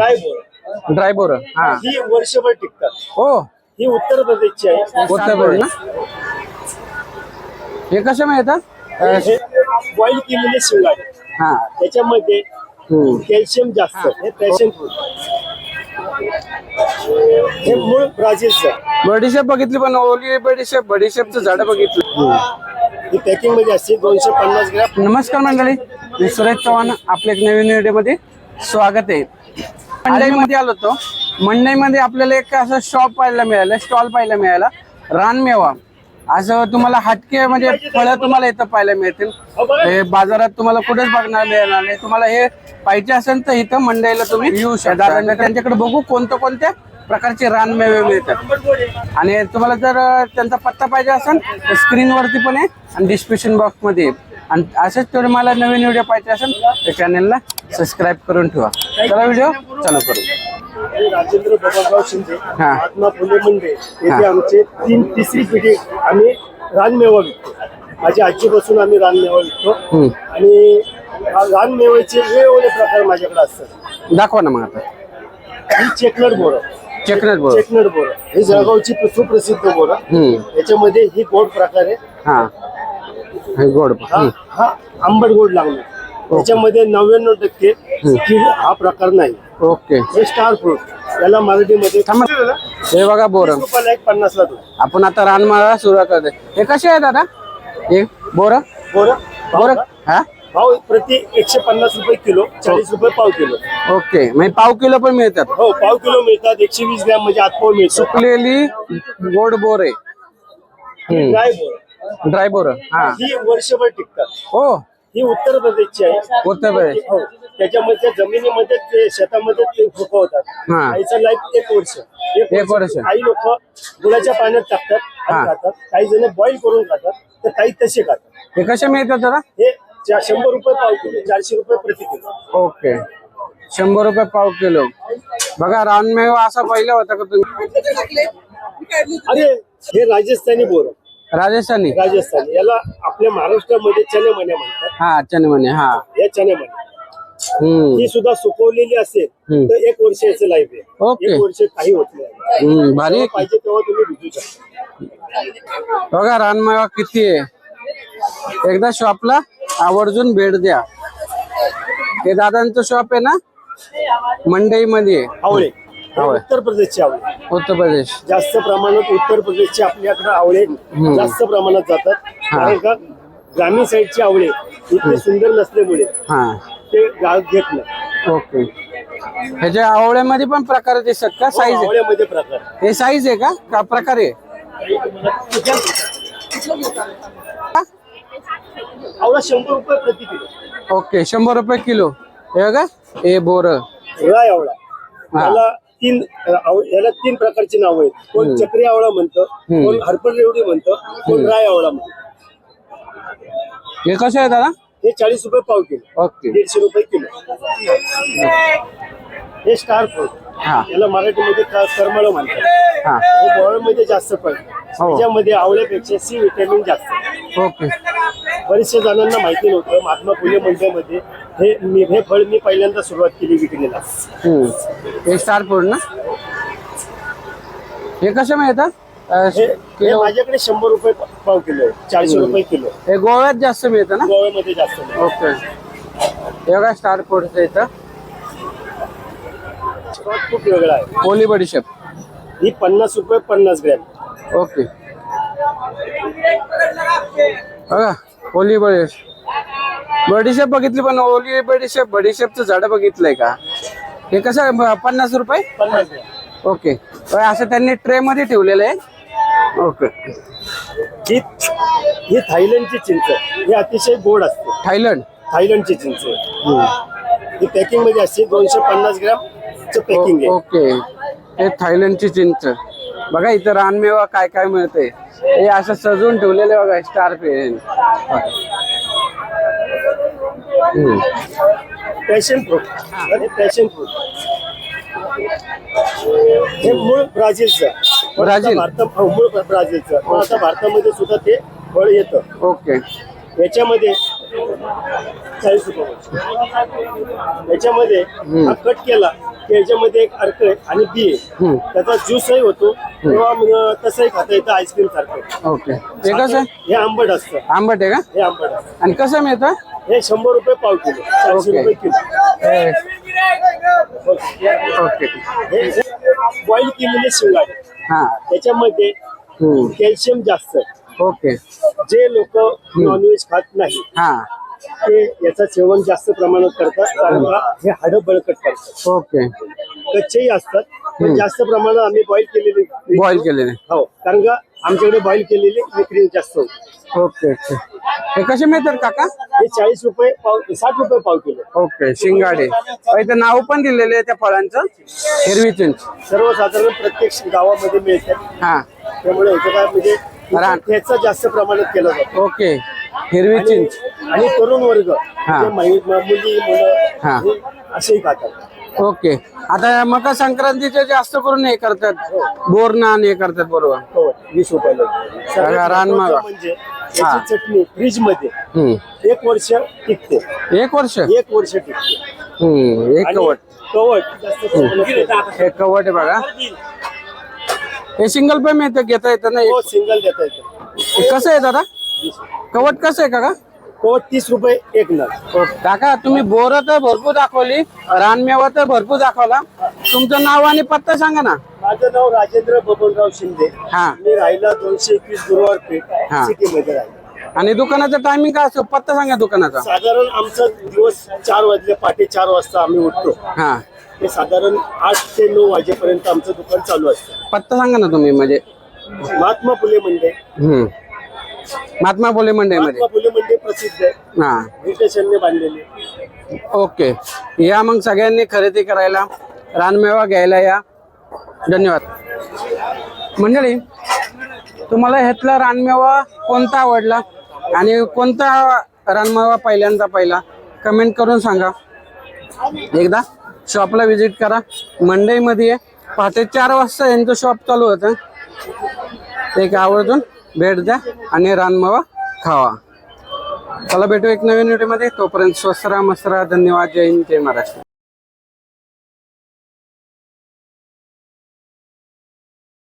Dry बोर dry बोर हा ही वर्षभर टिकतात. हो. ही उत्तर प्रदेशची आहे. उत्तर प्रदेश. ना हे कसे मिळतात हे बॉईल केलेले शिंगाडे हा. त्याच्यामध्ये. कॅल्शियम जास्त. हे फ्रूट हे मूळ ब्राझीलचं बडीशेप बघितली पण ओली बडीशेप बडीशेपचं झाड बघितलं. पॅकिंगमध्ये असते दोनशे पन्नास ग्रॅम. नमस्कार मंडळी मी सुरेश चव्हाण आपल्या एक नवीन व्हिडिओमध्ये स्वागत आहे. मंडईमध्ये आलो होतो. मंडईमध्ये आपल्याला एक असं शॉप पाहायला मिळालं स्टॉल पाहायला मिळाला. रानमेवा असं तुम्हाला हटके म्हणजे फळं तुम्हाला इथं पाहायला मिळतील. हे बाजारात तुम्हाला कुठेच बघणार मिळणार नाही. तुम्हाला हे पाहिजे असेल तर इथं मंडईला तुम्ही येऊ शकता. त्यांच्याकडे बघू कोणत्या कोणत्या प्रकारचे रानमेवे मिळतात. आणि तुम्हाला जर त्यांचा पत्ता पाहिजे असेल तर स्क्रीनवरती पण आहे आणि डिस्क्रिप्शन बॉक्समध्ये आणि असंच तर मला नवीन व्हिडिओ पाहिजे असेल तर चॅनलला सबस्क्राईब करून ठेवा. चला व्हिडिओ चालू करू. राजेंद्र बाबासाहेब शिंदे हा. महात्मा फुले मंडे येथे हा. आमचे तीन तिसरी पिढी आम्ही रानमेवा विकतो. माझ्या आजीपासून आम्ही रानमेवा विकतो. हम्म. आणि हा रानमेवाचे वेगवेगळे प्रकार माझ्याकडे असतात. दाखवा ना मग आता. ही चेकनट बोरं. चेकनेट बोल चेकनट बोरं. ही जळगावची सुप्रसिद्ध बोरं. हम्म. याच्यामध्ये ही गोड प्रकार आहे. हा. हे गोड. हा हम्म. हा आंबट गोड लागणार. त्याच्यामध्ये नव्याण्णव टक्के की हा प्रकार नाही. ओके. हे स्टार फ्रूट. याला मराठीमध्ये. हे बघा बोर. रुपयाला एक पन्नासला दोन. आपण आता रानमाळा सुरुवात करते हे कसे आहे दादा? हे बोर? बोरं? बोर? हा? भाव प्रति एकशे पन्नास रुपये किलो चाळीस रुपये पाव किलो. ओके. म्हणजे पाव किलो पण मिळतात. हो पाव किलो मिळतात. एकशे वीस ग्रॅम म्हणजे आतपाव मिळतो सुकलेली गोड बोर आहे. ड्राय बोर. ड्राय बोर. हा. ही वर्षभर टिकतात. हो. ही उत्तर प्रदेशची आहे. उत्तर प्रदेश. हो. त्याच्यामध्ये त्या जमिनीमध्ये ते शेतामध्ये ते फुकवतात हा. आईचं लाईफ एक वर्ष. एक वर्ष. काही लोक गुळाच्या पाण्यात टाकतात हा. आणि खातात. काही जण बॉईल करून खातात. तर काही तसे खातात. हे कसे मिळतात दादा हे चा- शंभर रुपये पाव किलो चारशे रुपये प्रति किलो. ओके. शंभर रुपये पाव किलो. बघा रानमेवा असा पहिला होता का तुम्ही? अरे हे राजस्थानी बोर. राजस्थानी. राजस्थानी. याला आपल्या महाराष्ट्रामध्ये चने मने म्हणतात. हा चने म्हणे हा. या चने मने हम्म. ही सुद्धा सुकवलेली असेल. तर एक वर्ष याचं लाईफ आहे. ओके. एक वर्ष काही होत नाही. हम्म भारी जेव्हा पाहिजे तेव्हा तुम्ही भिजू शकता. बघा रानमेवा किती आहे. एकदा शॉपला आवर्जून भेट द्या. हे दादांचं शॉप आहे ना? मंडईमध्ये. आहे. आवळे हे आवळे. उत्तर प्रदेशचे आवळे उत्तर प्रदेश. जास्त प्रमाणात उत्तर प्रदेशचे आपल्याकडे आवळे जास्त प्रमाणात जातात. कारण का ग्रामीण साईडचे आवळे इतके सुंदर नसल्यामुळे हा. ते गाव घेत नाही. ओके. ह्याच्या आवळ्यामध्ये पण प्रकार दिसतात का? साईज आहे. आवळ्यामध्ये प्रकार. हे साईज आहे का? का प्रकार आहे? आवळा शंभर रुपये प्रति किलो. ओके शंभर रुपये किलो. हे बघा हे बोर. राय आवळा. हा. तीन आव- याला तीन प्रकारची नावं आहेत. कोण चक्री आवळा म्हणतं कोण हरपल रेवडी म्हणतं कोण राय आवळा म्हणतं. हे कसं आहे दादा? हे चाळीस रुपये पाव किलो. ओके. दीडशे रुपये किलो. हे स्टार फ्रूट हा. याला मराठीमध्ये का- करमळ म्हणतात. हा. हे जास्त पडतं हो. त्याच्यामध्ये आवळ्यापेक्षा सी विटॅमिन जास्त. आहे. ओके. बरेचशा जणांना माहिती नव्हतं महात्मा फुले मंडईमध्ये हे मी हे फळ मी पहिल्यांदा सुरुवात केली विकण्याला. हम्म. हे स्टार फूड ना? हे हे हे किलो? माझ्याकडे शंभर रुपये पाव किलो आहे. चारशे रुपये किलो. हे गोव्यात जास्त मिळतं ना? गोव्यामध्ये जास्त नाही. ओके. हे बघा स्टार फूडचं इथं. खूप वेगळा आहे. ओली बडीशेप ही पन्नास रुपये पन्नास ग्रॅम. ओके. बघा ओली बडीशेप बडीशेप बघितली पण ओली बडीशेप बडीशेपचं झाड बघितलंय का? हे कसं पन्नास रुपये? ओके. असं त्यांनी ट्रे मध्ये ठेवलेलं आहे. ओके. ही ही थायलंडची चिंच ही अतिशय गोड असते. थायलंड? थायलंडची चिंच ही पॅकिंगमध्ये असते दोनशे पन्नास ग्रॅम पॅकिंग आहे. ओके. हे थायलंडची चिंच. बघा इथं रानमेवा काय काय मिळते हे असं सजवून ठेवलेले बघा स्टार पेन. पॅशन फ्रूट हे पॅशन फ्रूट हे मूळ ब्राझीलचं. ब्राझील? भारता हो, मूळ ब्राझीलचं. पण आता भारतामध्ये सुद्धा ते फळ येतं. ओके. याच्यामध्ये चाळीस रुपये याच्यामध्ये हा कट केला त्याच्यामध्ये एक अर्क आहे आणि बी आहे. त्याचा ज्यूसही होतो. किंवा तसंही खाता येतं आईस्क्रीम सारखं. ओके. हे कसं? हे आंबट असतं. आंबट आहे का? हे आंबट असतं. आणि कसं मिळतं? हे शंभर रुपये पाव किलो चारशे. रुपये किलो. ओके. हे बॉईल केलेले शिंगाडे हा. त्याच्यामध्ये. कॅल्शियम जास्त आहे. ओके. जे लोक नॉनव्हेज खात नाही हा. ते याचं सेवन जास्त प्रमाणात करतात कारण हे हाडं बळकट करतात. ओके. कच्चेही असतात पण जास्त प्रमाणात आम्ही बॉईल केलेले. बॉईल केलेले. हो कारण का आमच्याकडे बॉईल केलेली विक्री जास्त होते ओके ओके. हे कसे मिळतात काका? हे चाळीस रुपये पाव साठ रुपये पाव किलो. ओके शिंगाडे. अ, इथं नाव पण दिलेले आहे त्या फळांचं. हिरवी चिंच सर्वसाधारण प्रत्येक गावामध्ये मिळते. हा. त्यामुळे याचं काय म्हणजे रान. त्याचा जास्त प्रमाणात केला जातो. ओके. हिरवी चिंच आणि तरुण वर्ग हा. महि- मुली हा. मुलं हे असेही खातात. ओके. आता मकर संक्रांतीचे जास्त करून हे करतात. बोरनान हे करतात बरोबर? हो, वीस रुपयाला सगळ्यात रान महत्त्वाचं मागा. म्हणजे याची चटणी फ्रीजमध्ये हम्म. एक वर्ष टिकते. एक वर्ष? एक वर्ष टिकते. हम्म. एक आणि कवट. कवट जास्त प्रमाणात केलं. हे कवट आहे बघा. हे सिंगल पे मिळतं घेता येतं ना? हो सिंगल देता येतं. हे कसं आहे दादा? कवट कसं आहे काका? कवट तीस रुपये एक नग. काका तुम्ही बोर तर भरपूर दाखवली रानमेवा तर भरपूर दाखवला. तुमचं नाव आणि पत्ता सांगा ना. माझं नाव राजेंद्र बबनराव शिंदे. हा. मी राहिला दोनशे एकवीस गुरुवार पेठ हा. सिटी मध्ये राहिला. आणि दुकानाचं टायमिंग काय असतो? पत्ता सांगा दुकानाचा. साधारण आमचा दिवस चार वाजले पहाटे चार वाजता आम्ही उठतो. हा. ते साधारण आठ ते नऊ वाजेपर्यंत आमचं दुकान चालू असतं. पत्ता सांगा ना तुम्ही म्हणजे. महात्मा फुले मंडई हम्म. महात्मा फुले मंडईमध्ये. फुले मंडई प्रसिद्ध आहे. हा. ब्रिटिशांनी बांधलेली ओके. या मग सगळ्यांनी खरेदी करायला रानमेवा घ्यायला या. धन्यवाद. मंडळी तुम्हाला ह्यातला रानमेवा कोणता आवडला? आणि कोणता रानमेवा पहिल्यांदा पाहिला? कमेंट करून सांगा. एकदा शॉपला व्हिजिट करा. मंडईमध्ये पहाटे चार वाजता यांचं शॉप चालू होतं. एक आवर्जून. भेट द्या आणि रानमावा खावा. चला भेटू एक नवीन व्हिडिओमध्ये. तोपर्यंत स्वस्त राहा मस्त राहा. धन्यवाद. जय हिंद जय महाराष्ट्र.